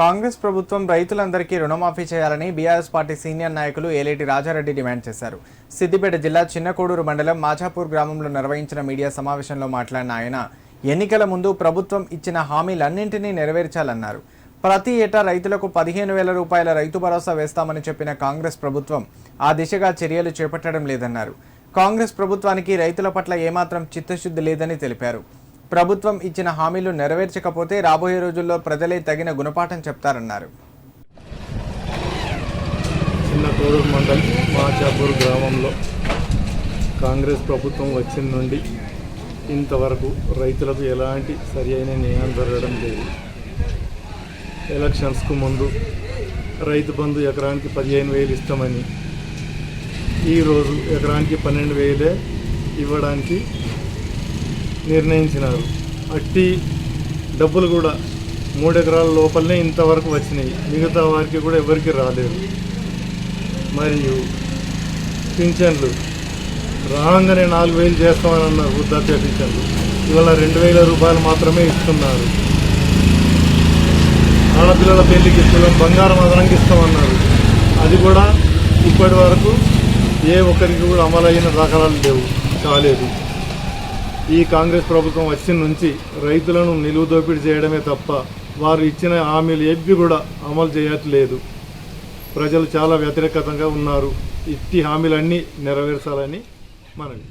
కాంగ్రెస్ ప్రభుత్వం రైతులందరికీ రుణమాఫీ చేయాలని బీఆర్ఎస్ పార్టీ సీనియర్ నాయకులు ఏలేటి రాజారెడ్డి డిమాండ్ చేశారు. సిద్దిపేట జిల్లా చిన్నకోడూరు మండలం మాచాపూర్ గ్రామంలో నిర్వహించిన మీడియా సమావేశంలో మాట్లాడిన ఆయన ఎన్నికల ముందు ప్రభుత్వం ఇచ్చిన హామీలన్నింటినీ నెరవేర్చాలన్నారు. ప్రతి ఏటా రైతులకు పదిహేను వేల రూపాయల రైతు భరోసా వేస్తామని చెప్పిన కాంగ్రెస్ ప్రభుత్వం ఆ దిశగా చర్యలు చేపట్టడం లేదన్నారు. కాంగ్రెస్ ప్రభుత్వానికి రైతుల పట్ల ఏమాత్రం చిత్తశుద్ధి లేదని తెలిపారు. ప్రభుత్వం ఇచ్చిన హామీలు నెరవేర్చకపోతే రాబోయే రోజుల్లో ప్రజలే తగిన గుణపాఠం చెప్తారన్నారు. చిన్న మండలం మాచాపూర్ గ్రామంలో కాంగ్రెస్ ప్రభుత్వం వచ్చిన నుండి ఇంతవరకు రైతులకు ఎలాంటి సరి అయిన న్యాయం జరగడం లేదు. ఎలక్షన్స్కు ముందు రైతు బంధు ఎకరానికి పదిహేను వేలు ఇస్తామని ఈరోజు ఎకరానికి పన్నెండు వేలే ఇవ్వడానికి నిర్ణయించినారు. అట్టి డబ్బులు కూడా మూడు ఎకరాల లోపలనే ఇంతవరకు వచ్చినాయి. మిగతా వారికి కూడా ఎవరికి రాలేదు. మరియు పింఛన్లు రాగానే నాలుగు వేలు చేస్తామని అన్నారు వృద్ధాప్య పింఛన్లు ఇవాళ రెండు వేల రూపాయలు మాత్రమే ఇస్తున్నారు. ఆడపిల్లల పెళ్ళికి తులం బంగారం అదనంగా ఇస్తామన్నారు. అది కూడా ఇప్పటి వరకు ఏ ఒక్కరికి కూడా అమలైన దాఖలాలు లేవు. కాలేదు. ఈ కాంగ్రెస్ ప్రభుత్వం వచ్చిన నుంచి రైతులను నిలువు దోపిడీ చేయడమే తప్ప వారు ఇచ్చిన హామీలు ఏవి కూడా అమలు చేయట్లేదు. ప్రజలు చాలా వ్యతిరేకతంగా ఉన్నారు. ఇట్టి హామీలన్నీ నెరవేర్చాలని మనవి.